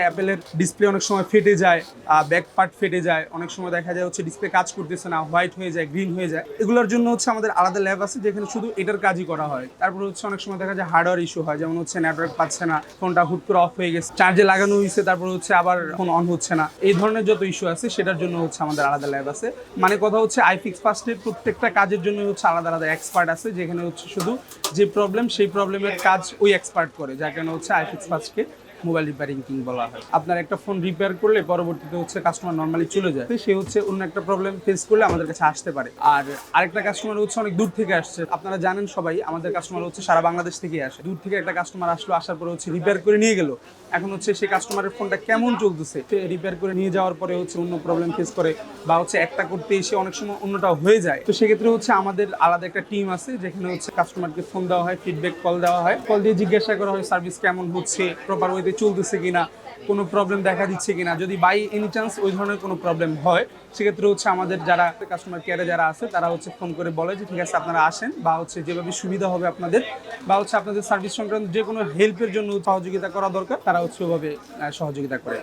অ্যাপেলের ডিসপ্লে অনেক সময় ফেটে যায় ব্যাক পার্ট ফেটে যায়, অনেক সময় দেখা যায় হচ্ছে ডিসপ্লে কাজ করতেছে না হোয়াইট হয়ে যায় গ্রিন হয়ে যায়। এগুলোর জন্য হচ্ছে আমাদের আলাদা ল্যাব আছে যেখানে শুধু এটার কাজই করা হয়। তারপরে হচ্ছে অনেক সময় দেখা যায় হার্ডওয়্যার ইস্যু হয়, যেমন হচ্ছে নেটওয়ার্ক পাচ্ছে না ফোনটা হুট করে অফ হয়ে গেছে চার্জে লাগানো হয়েছে, তারপর হচ্ছে আবার ফোন অন হচ্ছে না। এই ধরনের যত ইস্যু আছে, সেটার জন্য হচ্ছে আমাদের আলাদা ল্যাব আছে। মানে কথা হচ্ছে আইফিক্স ফার্স্টের প্রত্যেকটা কাজের জন্য হচ্ছে আলাদা আলাদা এক্সপার্ট আছে, যেখানে হচ্ছে শুধু যে প্রবলেম সেই প্রবলেমের কাজ ওই এক্সপার্ট করে, যার কারণে হচ্ছে আইফিক্স ফার্স্টকে মোবাইল রিপেয়ারিং কিং বলা হয়। আপনার একটা ফোন রিপেয়ার করলে পরবর্তীতে হচ্ছে কাস্টমার নর্মালি চলে যায়। সে হচ্ছে অন্য একটা প্রবলেম ফেস করলে আমাদের কাছে আসতে পারে। আর আরেকটা কাস্টমার হচ্ছে অনেক দূর থেকে আসছে। আপনারা জানেন সবাই, আমাদের কাস্টমার হচ্ছে সারা বাংলাদেশ থেকে আসে। দূর থেকে একটা কাস্টমার আসলো, আসার পরে হচ্ছে রিপেয়ার করে নিয়ে গেল। এখন হচ্ছে সেই কাস্টমারের ফোনটা কেমন চলতেছে? রিপেয়ার করে নিয়ে যাওয়ার পরে হচ্ছে অন্য প্রবলেম ফেস করে বা হচ্ছে একটা করতে এসে অনেক সময় অন্যটা হয়ে যায়। তো সেক্ষেত্রে হচ্ছে আমাদের আলাদা একটা টিম আছে যেখানে হচ্ছে কাস্টমারকে ফোন দেওয়া হয় ফিডব্যাক কল দেওয়া হয়। কল দিয়ে জিজ্ঞাসা করা হয় সার্ভিস কেমন হচ্ছে? প্রপার ওয়েতে চলতেছে কিনা? কোনো প্রবলেম দেখা দিচ্ছে কিনা, যদি বাই এনি চান্স ওই ধরনের কোনো প্রবলেম হয়, সেক্ষেত্রে হচ্ছে আমাদের যারা কাস্টমার কেয়ারে যারা আছে, তারা হচ্ছে ফোন করে বলে যে, ঠিক আছে, আপনারা আসেন বা হচ্ছে যেভাবে সুবিধা হবে আপনাদের বা হচ্ছে আপনাদের সার্ভিস সংক্রান্ত যে কোনো হেল্পের জন্য সহযোগিতা করা দরকার, তারা হচ্ছে ওভাবে সহযোগিতা করে।